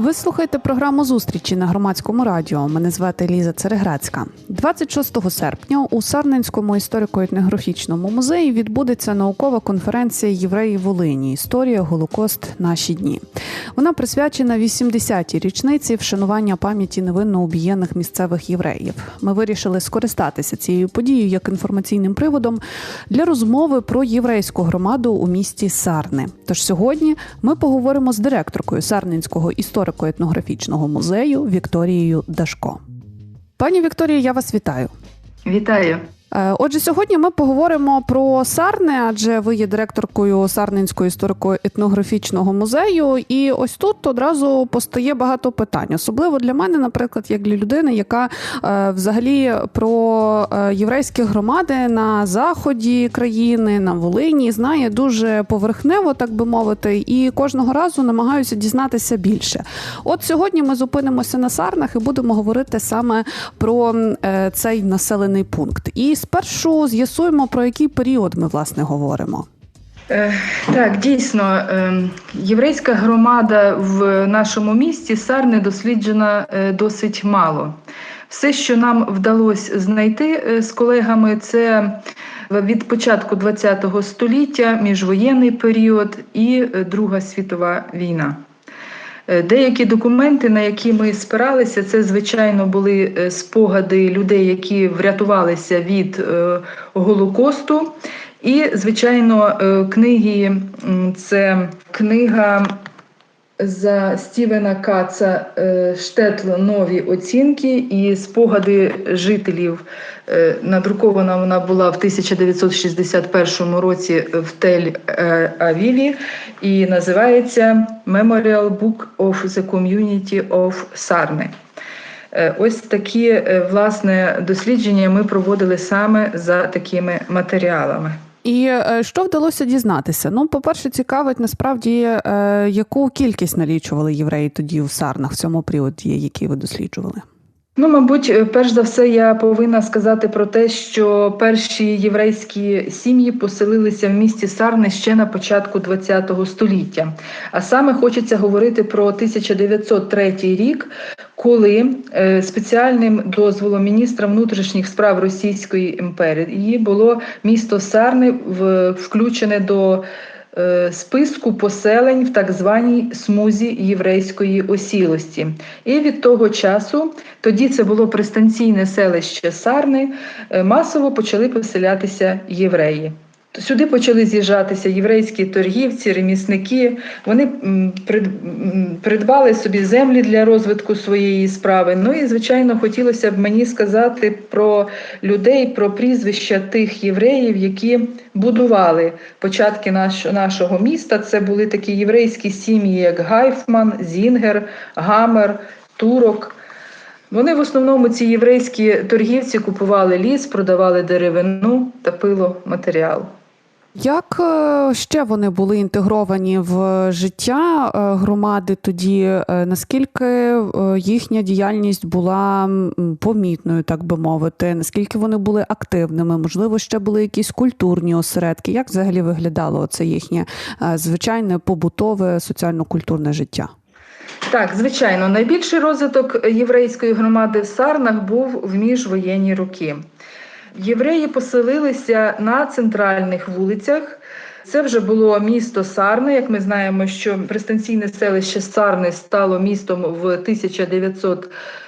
Ви слухаєте програму зустрічі на громадському радіо. Мене звати Ліза Цереграцька. 26 серпня у Сарненському історико-етнографічному музеї відбудеться наукова конференція Євреї Волині. Історія Голокост. Наші дні. Вона присвячена 80-й річниці вшанування пам'яті невинно убієнних місцевих євреїв. Ми вирішили скористатися цією подією як інформаційним приводом для розмови про єврейську громаду у місті Сарни. Тож сьогодні ми поговоримо з директоркою Сарненського історико-етнографічного музею Вікторією Дашко. Пані Вікторія, я вас вітаю. Вітаю. Е, Отже, сьогодні ми поговоримо про Сарне, адже ви є директоркою Сарненського історико-етнографічного музею. І ось тут одразу постає багато питань, особливо для мене, наприклад, як для людини, яка е, взагалі про е, єврейські громади на заході країни, на Волині знає дуже поверхнево, так би мовити, і кожного разу намагаюся дізнатися більше. От сьогодні ми зупинимося на Сарнах і будемо говорити саме про цей населений пункт. І спершу з'ясуємо, про який період ми власне говоримо. Е, Так, дійсно, е, єврейська громада в нашому місті Сарни досліджена е, досить мало. Все, що нам вдалося знайти з колегами, це від початку ХХ століття міжвоєнний період і Друга світова війна. Е, Деякі документи, на які ми спиралися, це звичайно були е, спогади людей, які врятувалися від е, Голокосту. І, звичайно, книги це книга за Стівена Каца е, Штетл Нові оцінки і спогади жителів. Е, Надрукована вона була в 1961 році в Тель-Авіві і називається Memorial Book of the Community of Sarne. Е, Ось такі е, власне дослідження ми проводили саме за такими матеріалами. І е, що вдалося дізнатися? Ну, по-перше, цікавить насправді, е, яку кількість налічували євреї тоді в Сарнах в цьому періоді, який ви досліджували. Ну, мабуть, е, перш за все, я повинна сказати про те, що перші єврейські сім'ї поселилися в місті Сарни ще на початку ХХ століття. А саме хочеться говорити про 1903 рік, коли е, спеціальним дозволом міністра внутрішніх справ Російської імперії було місто Сарни включене до списку поселень в так званій смузі єврейської осілості. І від того часу, тоді це було пристанційне селище Сарни, е, масово почали поселятися євреї. Сюди почали з'їжджатися єврейські торгівці, ремісники. Вони придбали собі землі для розвитку своєї справи. Ну і, звичайно, хотілося б мені сказати про людей, про прізвища тих євреїв, які будували початки нашого міста. Це були такі єврейські сім'ї, як Гайфман, Зінгер, Гамер, Турок. Вони в основному ці єврейські торгівці купували ліс, продавали деревину та пиломатеріал. Як е, ще вони були інтегровані в життя е, громади тоді? Е, Наскільки їхня діяльність була помітною, так би мовити? Наскільки вони були активними? Можливо, ще були якісь культурні осередки? Як взагалі виглядало це їхнє звичайне побутове соціально-культурне життя? Так, звичайно, найбільший розвиток єврейської громади в Сарнах був в міжвоєнні роки. Євреї поселилися на центральних вулицях. Це вже було місто Сарни. Як ми знаємо, що пристанційне селище Сарни стало містом в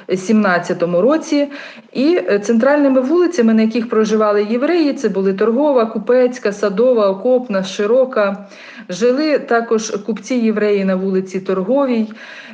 1917 році. І е, центральними вулицями, на яких проживали євреї, це були торгова, купецька, садова, окопна, широка. Жили також купці євреї на вулиці Торговій.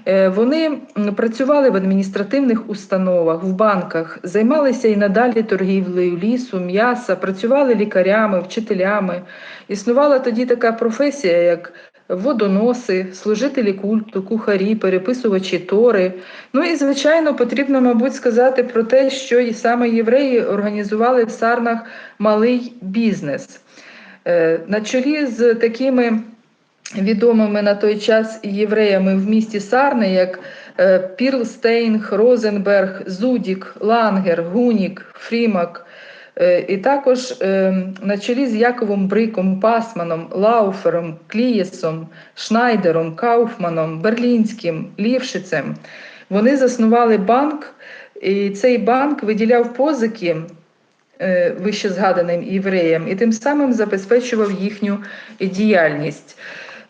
Е, Вони працювали в адміністративних установах, в банках, займалися і надалі торгівлею лісу, м'яса, працювали лікарями, вчителями. Існувала тоді така професія, як водоноси, служителі культу, кухарі, переписувачі тори. Ну і звичайно, потрібно, мабуть, сказати про те, що і саме євреї організували в Сарнах малий бізнес. Е, На чолі з такими відомими на той час євреями в місті Сарни, як е, Пірлстейнг, Розенберг, Зудік, Лангер, Гунік, Фрімак. Е, І також е, на чолі з Яковом Бриком, Пасманом, Лауфером, Клієсом, Шнайдером, Кауфманом, Берлінським, Лівшицем. Вони заснували банк, і цей банк виділяв позики е, вище згаданим євреям і тим самим забезпечував їхню діяльність.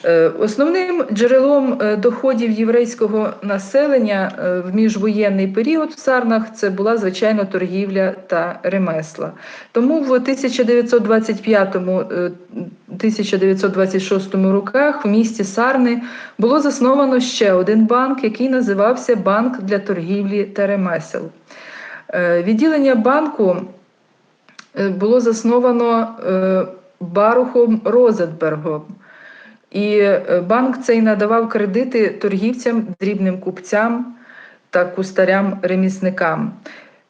Е, Основним джерелом е, доходів єврейського населення е, в міжвоєнний період в Сарнах це була звичайно торгівля та ремесла. Тому в 1925-1926 роках в місті Сарни було засновано ще один банк, який називався Банк для торгівлі та ремесел. Відділення банку було засновано Барухом Розетбергом. І е, банк цей надавав кредити торгівцям, дрібним купцям та кустарям-ремісникам.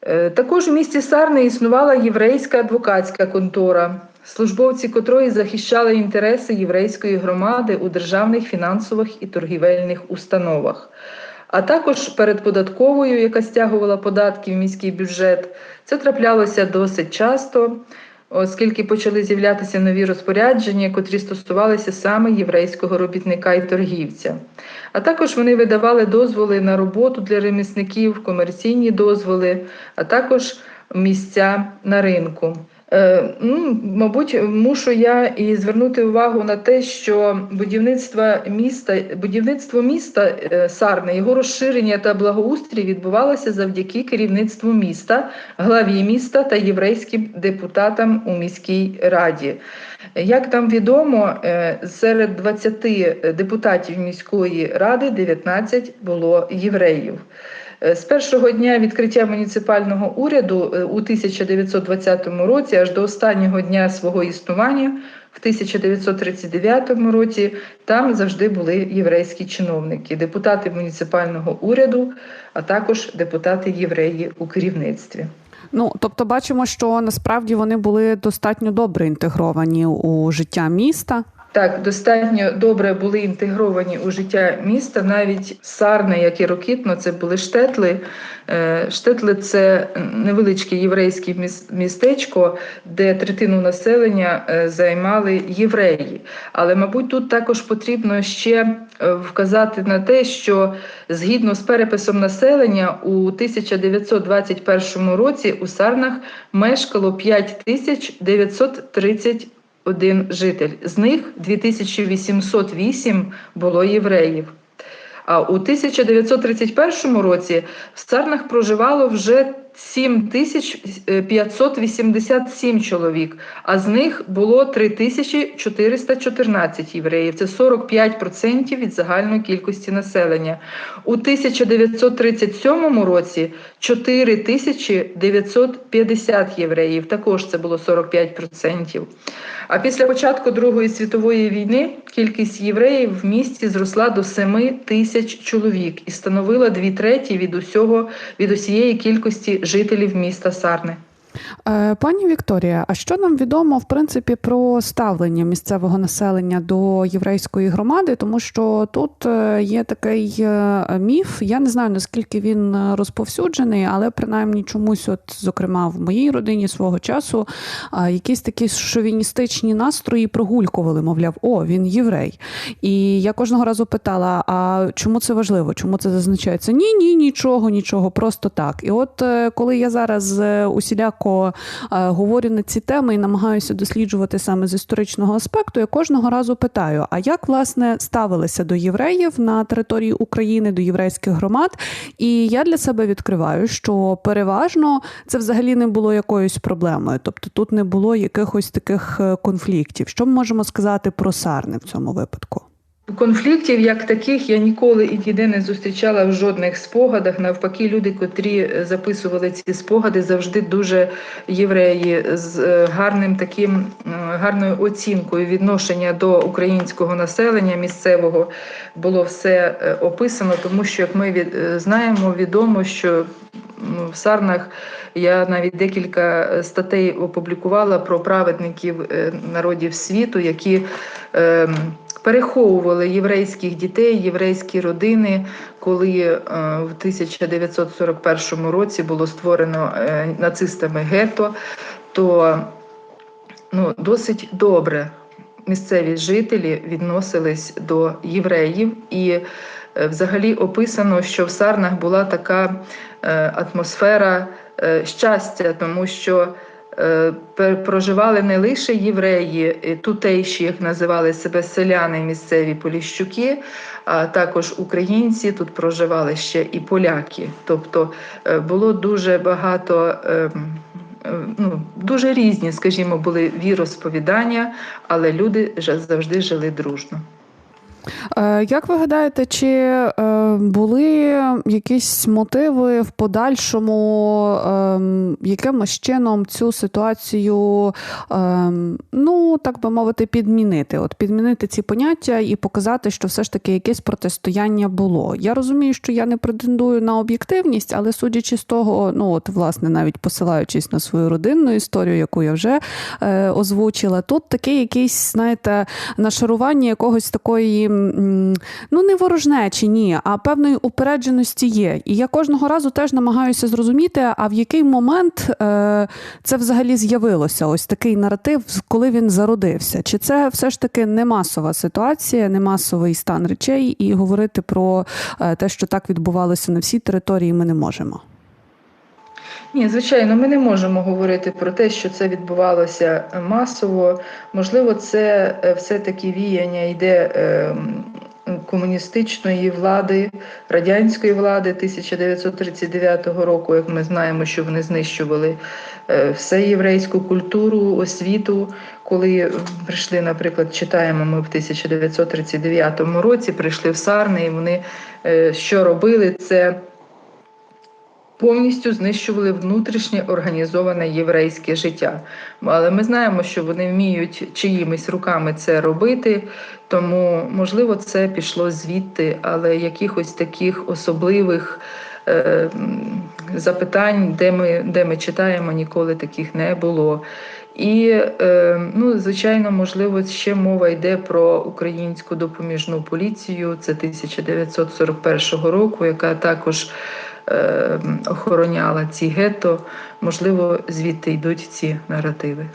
Е, Також у місті Сарни існувала єврейська адвокатська контора, службовці котрої захищали інтереси єврейської громади у державних фінансових і торгівельних установах. А також перед податковою, яка стягувала податки в міський бюджет. Це траплялося досить часто оскільки почали з'являтися нові розпорядження, котрі стосувалися саме єврейського робітника і торгівця. А також вони видавали дозволи на роботу для ремісників, комерційні дозволи, а також місця на ринку. Е, ну, мабуть, мушу я і звернути увагу на те, що будівництво міста, будівництво міста е, Сарни, його розширення та благоустрій відбувалося завдяки керівництву міста, главі міста та єврейським депутатам у міській раді. Як нам відомо, е, серед 20 депутатів міської ради 19 було євреїв. Е, З першого дня відкриття муніципального уряду е, у 1920 році аж до останнього дня свого існування в 1939 році там завжди були єврейські чиновники, депутати муніципального уряду, а також депутати євреї у керівництві. Ну тобто, бачимо, що насправді вони були достатньо добре інтегровані у життя міста. Так, достатньо добре були інтегровані у життя міста. Навіть Сарне, як і Рокітно, це були штетли. Е, Штетли це невеличке єврейське міс- містечко, де третину населення е, займали євреї. Але, мабуть, тут також потрібно ще е, вказати на те, що згідно з переписом населення у 1921 році у Сарнах мешкало 5930 один житель. З них 2808 було євреїв. А у 1931 році в Царнах проживало вже 7587 чоловік, а з них було 3414 євреїв. Це 45% від загальної кількості населення. У 1937 році 4950 євреїв, також це було 45%. А після початку Другої світової війни кількість євреїв в місті зросла до 7 тисяч чоловік і становила дві треті від усього від усієї кількості жителів міста Сарни. Е, Пані Вікторія, а що нам відомо в принципі про ставлення місцевого населення до єврейської громади? Тому що тут е, є такий е, міф. Я не знаю наскільки він розповсюджений, але принаймні чомусь, от зокрема в моїй родині свого часу, якісь такі шовіністичні настрої прогулькували, мовляв, о, він єврей. І я кожного разу питала: а чому це важливо? Чому це зазначається? Ні, ні, нічого, нічого, просто так. І от коли я зараз усіляко е, говорю на ці теми і намагаюся досліджувати саме з історичного аспекту, я кожного разу питаю: а як власне ставилися до євреїв на території України, до єврейських громад? І я для себе відкриваю, що переважно це взагалі не було якоюсь проблемою, тобто тут не було якихось таких е, конфліктів. Що ми можемо сказати про Сарни в цьому випадку? Конфліктів як таких я ніколи і ніде не зустрічала в жодних спогадах. Навпаки, люди, котрі е, записували ці спогади, завжди дуже євреї з е, гарним таким гарною оцінкою відношення до українського населення місцевого було все е, описано, тому що як ми знаємо, відомо, що в Сарнах я навіть декілька статей опублікувала про праведників народів світу, які ем, переховували єврейських дітей, єврейські родини, коли е, в 1941 році було створено е, нацистами гетто, то ну, досить добре місцеві жителі відносились до євреїв, і е, взагалі описано, що в Сарнах була така атмосфера щастя, тому що проживали не лише євреї, е, тутейші, як називали себе селяни, місцеві поліщуки, а також українці. Тут проживали ще і поляки. Тобто е, було дуже багато. е, Ну, дуже різні, скажімо, були віросповідання, але люди завжди жили дружно. Е, Як ви гадаєте, чи е, були якісь мотиви в подальшому ем, якимось чином цю ситуацію, ем, ну так би мовити, підмінити? От підмінити ці поняття і показати, що все ж таки якесь протистояння було. Я розумію, що я не претендую на об'єктивність, але судячи з того, ну от власне, навіть посилаючись на свою родинну історію, яку я вже е, озвучила, тут таке якесь, знаєте, нашарування якогось такої, ну не ворожнечі, ні, а певної упередженості є. І я кожного разу теж намагаюся зрозуміти, а в який момент е, це взагалі з'явилося, ось такий наратив, коли він зародився. Чи це все ж таки не масова ситуація, не масовий стан речей, і говорити про е, те, що так відбувалося на всій території, ми не можемо. Ні, звичайно, ми не можемо говорити про те, що це відбувалося масово. Можливо, це е, все-таки віяння йде е, комуністичної влади, радянської влади 1939 року, як ми знаємо, що вони знищували е, все єврейську культуру, освіту. Коли прийшли, наприклад, читаємо ми в 1939 році, прийшли в Сарни, і вони е, що робили це повністю знищували внутрішнє організоване єврейське життя. Але ми знаємо, що вони вміють чиїмись руками це робити, тому можливо це пішло звідти, але якихось таких особливих. е, Запитань, де ми, де ми читаємо, ніколи таких не було. І, е, ну, звичайно, можливо, ще мова йде про українську допоміжну поліцію. Це 1941 року, яка також е, охороняла ці гетто. Можливо, звідти йдуть ці наративи.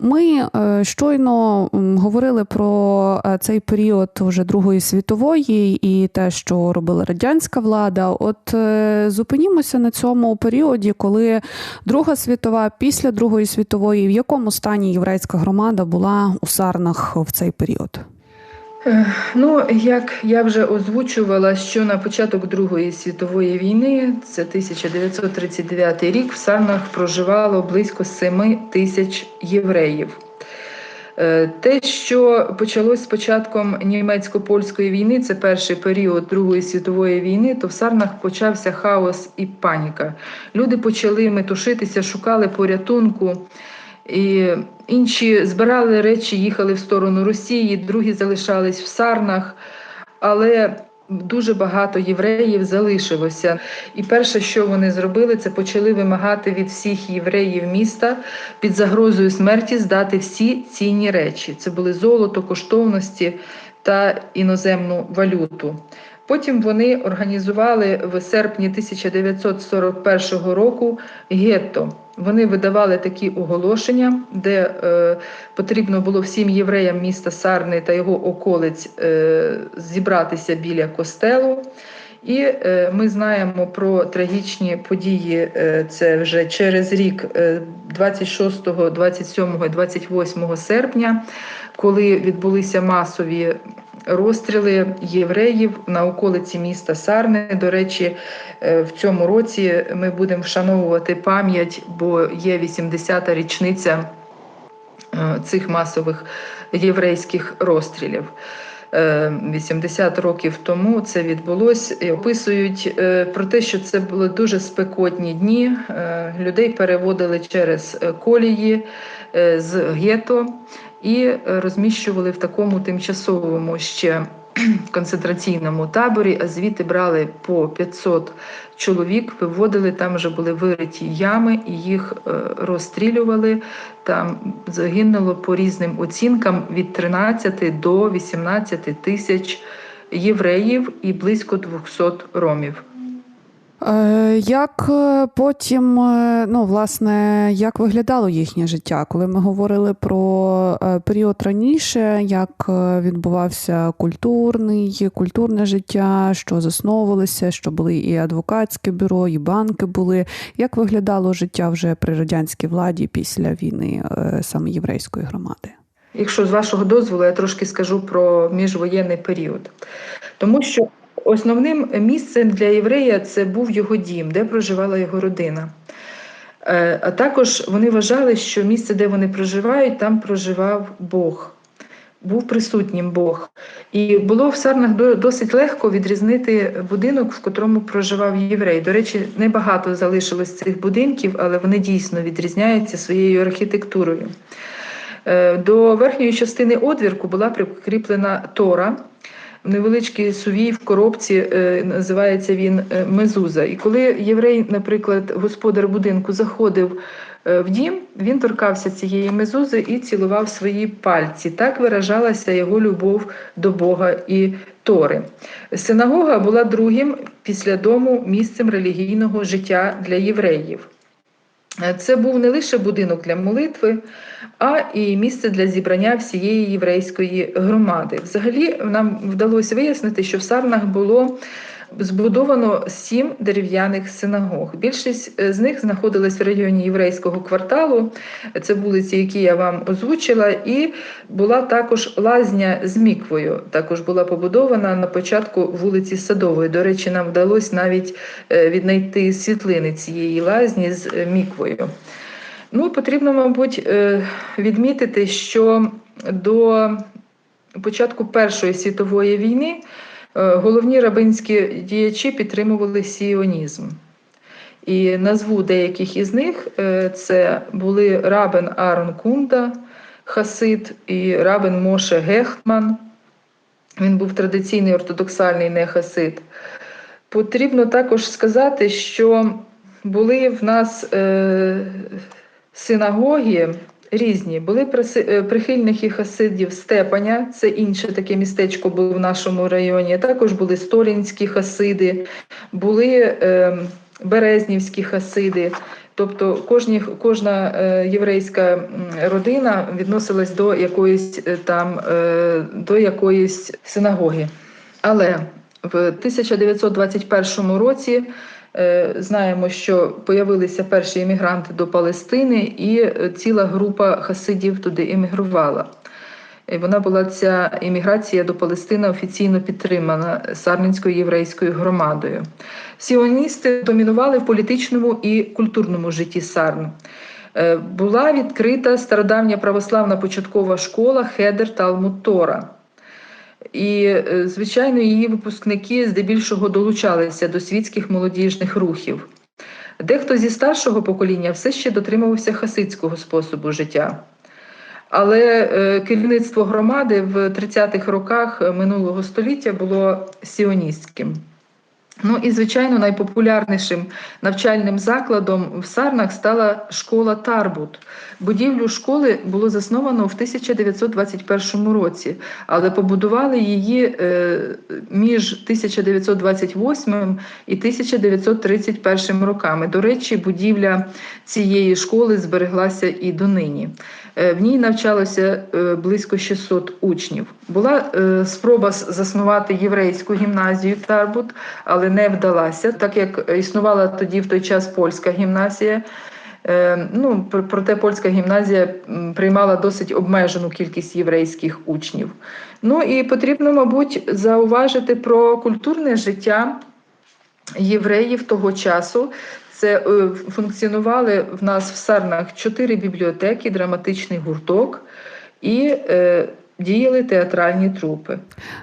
Ми е, щойно говорили про е, цей період уже Другої світової і те, що робила радянська влада. От е, зупинімося на цьому періоді, коли Друга світова, після Другої світової, в якому стані єврейська громада була у Сарнах в цей період? Е, Ну, як я вже озвучувала, що на початок Другої світової війни, це 1939 рік, в Сарнах проживало близько 7 тисяч євреїв. Е, Те, що почалось з початком німецько-польської війни, це перший період Другої світової війни, то в Сарнах почався хаос і паніка. Люди почали метушитися, шукали порятунку. І інші збирали речі, їхали в сторону Росії, другі залишались в Сарнах, але дуже багато євреїв залишилося. І перше, що вони зробили, це почали вимагати від всіх євреїв міста під загрозою смерті здати всі цінні речі. Це були золото, коштовності та іноземну валюту. Потім вони організували в серпні 1941 року гетто. Вони видавали такі оголошення, де е, потрібно було всім євреям міста Сарни та його околиць е, зібратися біля костелу. І е, ми знаємо про трагічні події. е, Це вже через рік, е, 26, 27, 28 серпня, коли відбулися масові розстріли євреїв на околиці міста Сарни. До речі, е, в цьому році ми будемо вшановувати пам'ять, бо є 80-та річниця е, цих масових єврейських розстрілів. Е, 80 років тому це відбулося. І описують е, про те, що це були дуже спекотні дні. Е, Людей переводили через е, колії е, з гетто і е, розміщували в такому тимчасовому ще концентраційному таборі, а звідти брали по 500 чоловік, виводили, там вже були вириті ями, і їх е, розстрілювали. Там загинуло по різним оцінкам від 13 до 18 тисяч євреїв і близько 200 ромів. Е, Як е, потім, е, ну, власне, як виглядало їхнє життя? Коли ми говорили про період раніше, як відбувався культурний, культурне життя, що засновувалося, що були і адвокатське бюро, і банки були. Як виглядало життя вже при радянській владі після війни саме єврейської громади? Якщо з вашого дозволу, я трошки скажу про міжвоєнний період. Тому що основним місцем для єврея це був його дім, де проживала його родина. Е, А також вони вважали, що місце, де вони проживають, там проживав Бог, був присутнім Бог. І було в Сарнах досить легко відрізнити будинок, в котрому проживав єврей. До речі, небагато залишилось цих будинків, але вони дійсно відрізняються своєю архітектурою. Е, До верхньої частини одвірку була прикріплена тора. Невеличкий сувій в коробці, е, називається він е, мезуза. І коли єврей, наприклад, господар будинку заходив е, в дім, він торкався цієї мезузи і цілував свої пальці. Так виражалася його любов до Бога і Тори. Синагога була другим після дому місцем релігійного життя для євреїв. Е, Це був не лише будинок для молитви, а і місце для зібрання всієї єврейської громади. Взагалі, нам вдалося вияснити, що в Сарнах було збудовано сім дерев'яних синагог. Більшість е, з них знаходилась в районі єврейського кварталу. Це вулиці, які я вам озвучила, і була також лазня з міквою. Також була побудована на початку вулиці Садової. До речі, нам вдалося навіть е, віднайти світлини цієї лазні з е, міквою. Ну, потрібно, мабуть, відмітити, що до початку Першої світової війни головні рабинські діячі підтримували сіонізм. І назву деяких із них е, це були рабин Аарон Кунда, Хасид і рабин Моше Гехтман. Він був традиційний ортодоксальний нехасид. Потрібно також сказати, що були в нас е, синагоги різні. Були е, прихильники хасидів Степаня, це інше таке містечко було в нашому районі. Також були сторінські хасиди, були е, березнівські хасиди. Тобто кожні, кожна е, єврейська родина відносилась до якоїсь е, там е, до якоїсь синагоги. Але в 1921 році знаємо, що появилися перші емігранти до Палестини, і е, ціла група хасидів туди емігрувала. Вона була ця імміграція до Палестини офіційно підтримана Сарненською єврейською громадою. Сіоністи домінували в політичному і культурному житті Сарн. Е, Була відкрита стародавня православна початкова школа Хедер Талмуд Тора. І, е, звичайно, її випускники здебільшого долучалися до світських молодіжних рухів. Дехто зі старшого покоління все ще дотримувався хасидського способу життя. Але е, керівництво громади в 30-х роках минулого століття було сіоністським. Ну і, звичайно, найпопулярнішим навчальним закладом в Сарнах стала школа Тарбут. Будівлю школи було засновано в 1921 році, але побудували її е, між 1928 і 1931 роками. До речі, будівля цієї школи збереглася і донині. Е, В ній навчалося е, близько 600 учнів. Була е, спроба заснувати єврейську гімназію Тарбут, але не вдалася, так як існувала тоді в той час польська гімназія. Ну, проте польська гімназія приймала досить обмежену кількість єврейських учнів. Ну і потрібно, мабуть, зауважити про культурне життя євреїв того часу. Це е, функціонували в нас в Сарнах чотири бібліотеки, драматичний гурток і е, діяли театральні трупи.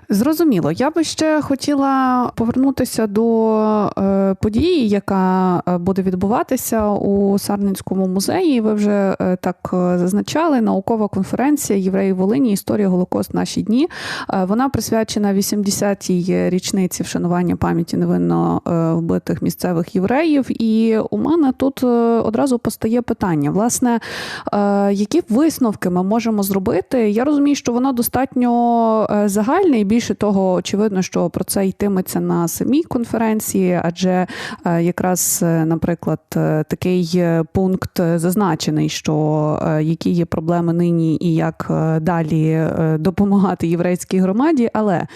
Зрозуміло. Я би ще хотіла повернутися до е, події, яка е, буде відбуватися у Сарненському музеї. Ви вже е, так зазначали. Наукова конференція Євреї Волині. Історія Голокост. Наші дні. Вона присвячена 80-й річниці вшанування пам'яті невинно вбитих місцевих євреїв. І у мене тут одразу постає питання: власне, які висновки ми можемо зробити? Я розумію, що воно достатньо е, загальне, і більше того, очевидно, що про це йтиметься на самій конференції, адже е, якраз, е, наприклад, такий пункт зазначений, що які є проблеми нині і як далі допомагати єврейській громаді. Але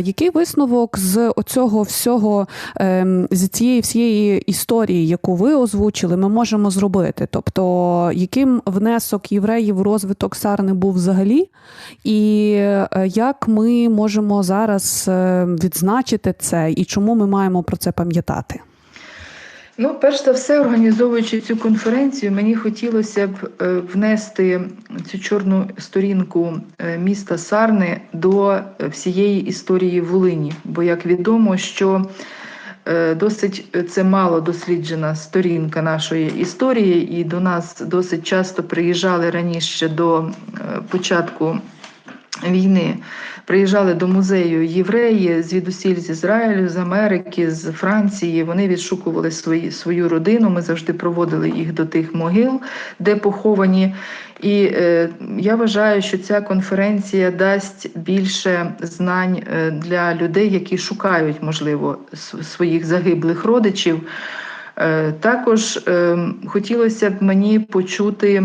який висновок з оцього всього ем, з цієї всієї історії, яку ви озвучили, ми можемо зробити? Тобто, яким внесок євреїв в розвиток Сарни був взагалі, е, як ми можемо зараз е, відзначити це, і чому ми маємо про це пам'ятати? Ну, перш за все, організовуючи цю конференцію, мені хотілося б е, внести цю чорну сторінку міста Сарни до всієї історії Волині. Бо, як відомо, що досить це мало досліджена сторінка нашої історії, і до нас досить часто приїжджали раніше до початку війни. Приїжджали до музею євреї звідусіль з Ізраїлю, з Америки, з Франції. Вони відшукували свої, свою родину. Ми завжди проводили їх до тих могил, де поховані. І е, я вважаю, що ця конференція дасть більше знань е, для людей, які шукають, можливо, своїх загиблих родичів. Е, також е, хотілося б мені почути.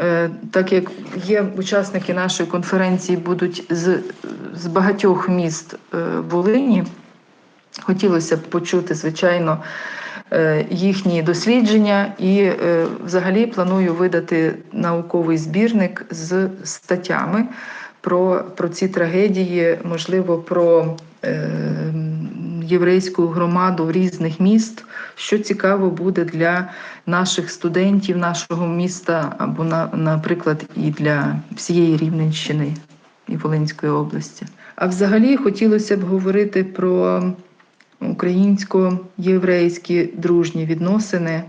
Е, Так як є учасники нашої конференції, будуть з, з багатьох міст е, Волині, хотілося б почути, звичайно, е, їхні дослідження, і взагалі планую видати науковий збірник з статтями про, про ці трагедії, можливо, про єврейську громаду різних міст, що цікаво буде для наших студентів нашого міста, або, на, наприклад, і для всієї Рівненщини і Волинської області. А взагалі хотілося б говорити про українсько-єврейські дружні відносини,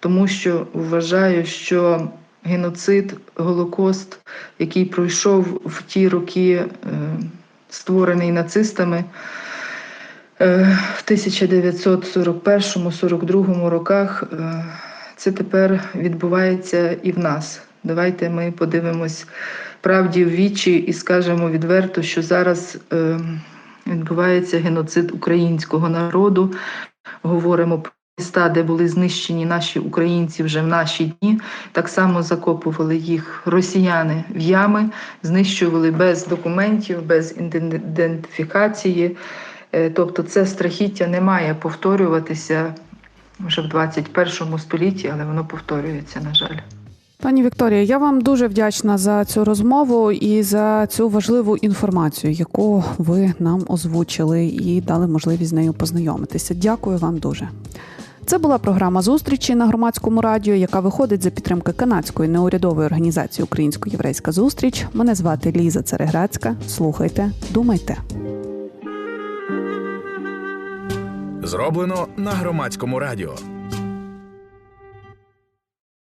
тому що вважаю, що геноцид, Голокост, який пройшов в ті роки, е, створений нацистами. е, В 1941-42 роках е, це тепер відбувається і в нас. Давайте ми подивимось правді в вічі і скажемо відверто, що зараз е, відбувається геноцид українського народу. Говоримо міста, де були знищені наші українці вже в наші дні. Так само закопували їх росіяни в ями, знищували без документів, без ідентифікації. Е, Тобто це страхіття не має повторюватися вже в 21 столітті, але воно повторюється, на жаль. Пані Вікторія, я вам дуже вдячна за цю розмову і за цю важливу інформацію, яку ви нам озвучили і дали можливість з нею познайомитися. Дякую вам дуже. Це була програма зустрічі на громадському радіо, яка виходить за підтримки канадської неурядової організації Українсько-єврейська зустріч. Мене звати Ліза Цереграцька. Слухайте, думайте. Зроблено на громадському радіо.